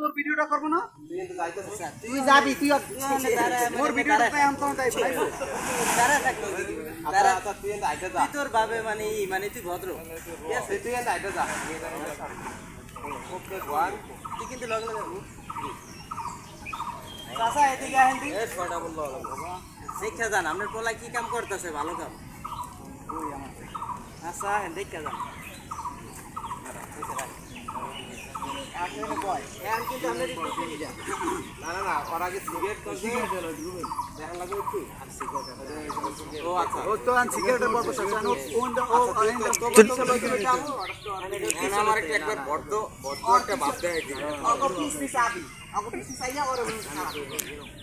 তোর ভিডিওটা করব না? তুই যাবি তুই মোর ভিডিওটা তাই আমি তোমার তাই বলাইবো। তুই তোর ভাবে মানে মানে তুই ভদ্র। ঠিক আছে? তুই কিন্তু লগে লগে হুম। চাচা, এদিকে আহেন তুই। শিক্ষা যান আপনার পোলা কি কাম করতেছে? ভালো কাম। আচ্ছা হেন দেখা যান।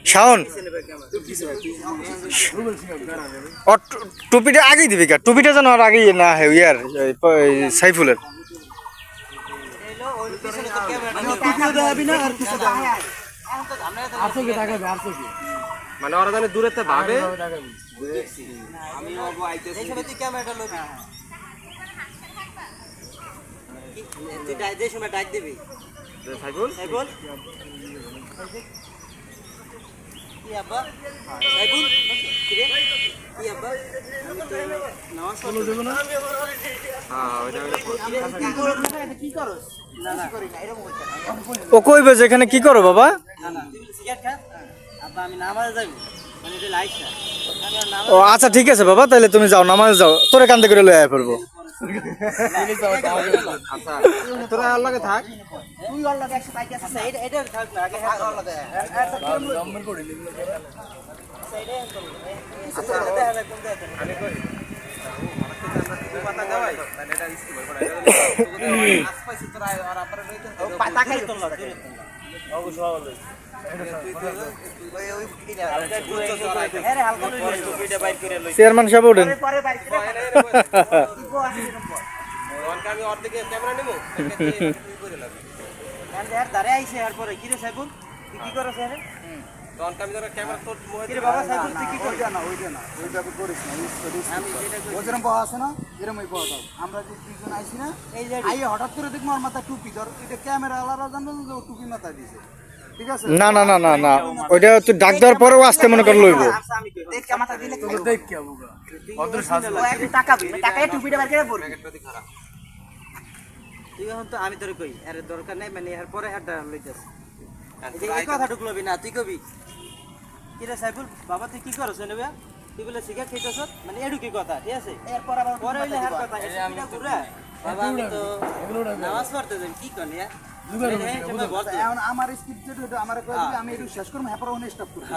শাওন টুপিটা আগেই দিবি কা? টুপিটা যেন আর আগেই না হয় ইয়ার সাইফুলের। ক্যামেরাটা লবি কি- তুই ডাক যে সময় ডাক দিবি। সাইফুল? সাইবুল কি আব্বা? সাইবুল কি রে? কি আব্বা? আমি তো নামাজ পড়তে হ্যাঁ ওইটা কি করছ ও কইবে যে এখানে কি করো বাবা? ও আচ্ছা ঠিক আছে বাবা তাহলে তুমি যাও, নামাজ যাও। তোরে কান্দে করে লয়ে পড়ব। তোরা লাগে থাক তুই আল্লাহ একশো টাকা আছে এটা এটা থাক। না আগে আচ্ছা এটা আমি চেয়ারম্যান সাহেব ওঠেন ক্যামেরা নিবো। করে লাগবে। কারণ এর দাঁড়ে পরে কি রে তুই কি করছ রে? তখন আমি ধরো ক্যামেরা তোর বাবা তুই কি না ওইটা না করিস না আমি আছে না এরকমই বহা দাও। আমরা যে দুজন আইছি না এই যে আইয়ে হঠাৎ করে দেখব আমার মাথায় টুপি ধর এটা ক্যামেরা আলাদা জানব যে টুপি মাথায় দিছে। ঠিক না না না না না ওইটা তুই ডাক দেওয়ার পরেও আসতে মনে করে লইব। আমি কই দেখ মাথা দিলে দেখ কি অদ্র সাজ। ও একটু টাকা দিবে টাকায় টুপিটা বার করে পড়বি তুই এখন তো আমি তোরে কই এর দরকার নাই মানে এর পরে হেডটা লইতাস এই কথা ঢুকলবি না তুই কবি? কি রে সাইবুল বাবা তুই কি করছ নেবে তুই বলে সিগারেট খাইতেছ? মানে এডু কি কথা? ঠিক আছে? এরপর আবার পরে হইলে হার কথা এটা আমি ঘুরে। বাবা আমি তো নামাজ পড়তে যাই কি কর ইয়া এখন আমার যেটা আমার আমি একটু শেষ করব এরপর ওনে স্টপ করব।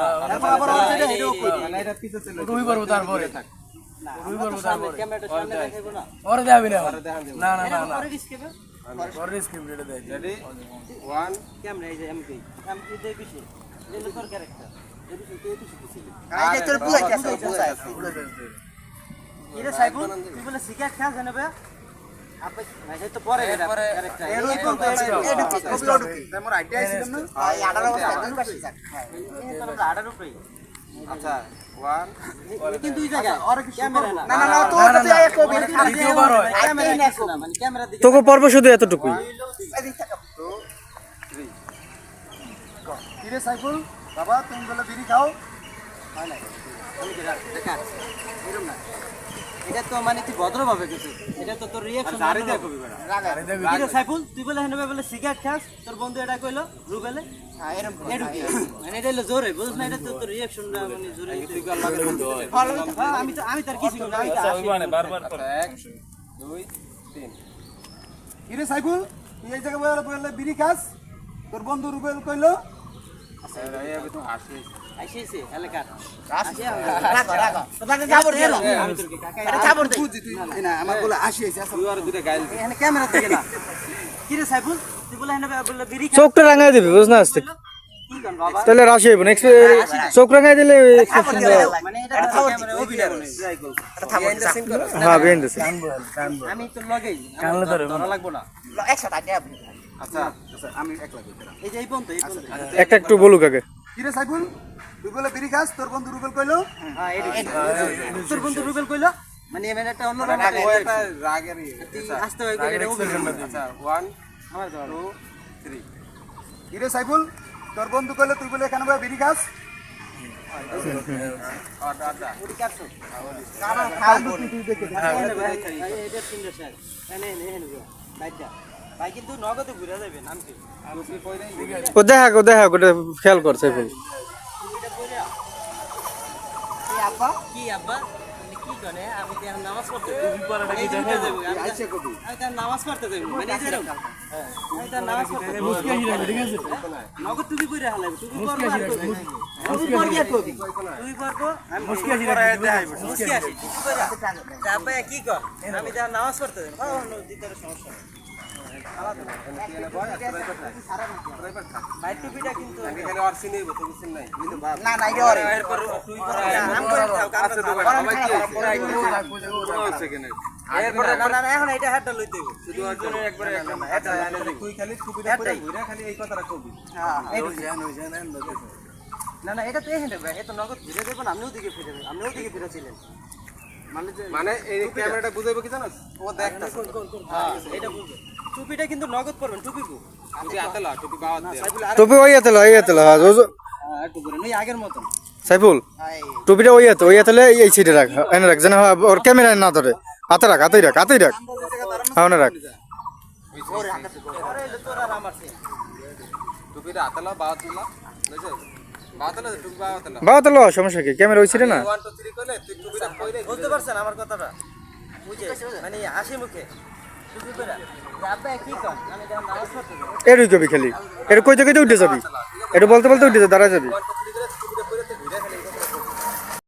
আবার এটাও করব। মানে এটা পিছে চলে রুই পারব তারপরে। ক্যামেরাটা সামনে দেখাবো ওরে দেখাবি। না না না না। না পরে স্ক্রিপ্ট এটা দেখ রেডি ওয়ান ক্যামেরা এই যে তোর ক্যারেক্টার এই বেশি তুই বেশি দিছিলি এই যে তোর বুঝাই আছে। বুঝাই আছে। কি রে সাইবুল তুই বলে সিগারেট খাস জানবে আপনি ভাই তো পরে এটা এর ওই কোন এডু কবি ওডু আইডিয়া আছে না? এই 18 বছর আগে কাছে যাক। এই তো আমরা আড়ার আচ্ছা কিন্তু দুই জায়গায়। আর ক্যামেরা না। না না না তো তো এই কবি দ্বিতীয়বার হয়। ক্যামেরা না মানে ক্যামেরা দিকে তোকে পর্ব শুধু এতটুকুই। রে সাইফুল বাবা তুমি বলে বিড়ি খাও? হয় না এরকম না। এটা তো মানে তুই ভদ্রভাবে কিছু? এটা তো তোর রিয়াকশন আরে দেখো বিবেরা সাইফুল তুই বলে হেনবে বলে সিগারেট খাস? তোর বন্ধু এটা কইলো রুবেলে? হ্যাঁ কি মানে এটা হলো জোরে বুঝছ না? এটা তো তোর রিয়াকশন মানে জোরে তুই হ্যাঁ, আমি তো আমি তার কিছু না। আমি তো আসি। এক দুই তিন। কি রে সাইফুল? তুই এই জায়গায় বলে বিড়ি খাস? তোর বন্ধু রুবেল কইলো চোখটা রাঙাই দিবি বুঝ না আসতে তাহলে রাশি হইব নেক্সট চোখ রাঙাই দিলে মানে হ্যাঁ বেন দিছে আমি তো লগেই কানলে ধরে লাগবো না একশো টাকা আচ্ছা আচ্ছা আমি একলা কইতাম এই যে এই পর্যন্ত এই পর্যন্ত একটা একটু বলুক আগে। কি রে সাইফুল তুই বলে বিড়ি খাস তোর বন্ধু রুবেল কইলো? হ্যাঁ তোর বন্ধু রুবেল কইলো? মানে এমন একটা অন্য রকম একটা রাগের ইয়ে। আসতে হয় এটা আচ্ছা ওয়ান আমার তো টু থ্রি কিরে সাইফুল তোর বন্ধু কইলে তুই বলে এখানে বয়ে বিড়ি খাস? তুই দেখে। এটা তিনটা। এনে, এনে, এনে ভাই। ভাই ও দেখা ও দেখা ওটা খেয়াল করছে আ। কি আব্বা? মানে কি মানে। হ্যাঁ, আব্বা কি কর? আমি তার নামাজ পড়তে দিতে সমস্যা না না এটা তো এখানে ভাই এটা নগদ ফিরে দেবো না আপনিও দিকে ফিরে দেবেন আপনিও দিকে ফিরেছিলেন মানে যে মানে এই ক্যামেরাটা বুঝাইবো কি জানো ও হ্যাঁ, এটা বুঝবে টুপিটা কিন্তু নগদ পড়বেন টুপি কো। টুপি টুপি টুপি ওই ওই হ্যাঁ, হ্যাঁ, আগের মতন। সাইফুল টুপিটা ওই হাতে ওই এই সিটে রাখ এনে রাখ যেন ওর ক্যামেরা না ধরে। হাতে রাখ হাতেই রাখ হাতেই রাখ। হ্যাঁ রাখ। সমস্যা কি? ক্যামেরা ওই সিটে না? 1 2 3 কইলে তুই টুপিটা পরে বুঝতে পারছেন আমার কথাটা? বুঝে? মানে হাসি মুখে। এরই কবি খালি। এটা কই থেকে উঠে যাবি? এটা বলতে বলতে উঠে যাবি দাঁড়া যাবি। 1 2 3 করে